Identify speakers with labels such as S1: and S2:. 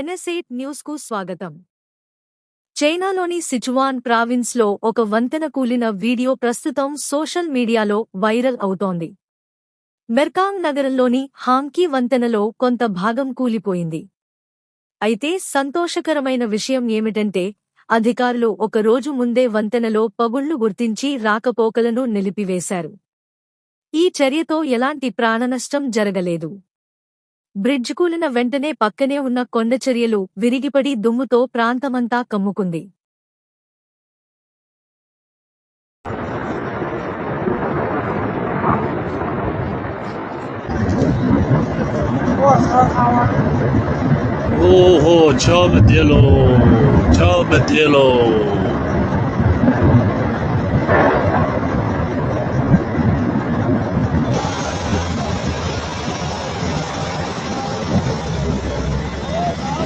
S1: Update న్యూస్కు స్వాగతం. చైనాలోని సిచువాన్ ప్రావిన్స్లో ఒక వంతెన కూలిన వీడియో ప్రస్తుతం సోషల్ మీడియాలో వైరల్ అవుతోంది. మెర్కాంగ్ నగరంలోని హాంకీ వంతెనలో కొంత భాగం కూలిపోయింది. అయితే సంతోషకరమైన విషయం ఏమిటంటే అధికారులు ఒక రోజు ముందే వంతెనలో పగుళ్ళు గుర్తించి రాకపోకలను నిలిపివేశారు. ఈ చర్యతో ఎలాంటి ప్రాణనష్టం జరగలేదు. బ్రిడ్జ్ కూలిన వెంటనే పక్కనే ఉన్న కొండచర్యలు విరిగిపడి దుమ్ముతో ప్రాంతమంతా కమ్ముకుంది.
S2: ఓహో چا بدلو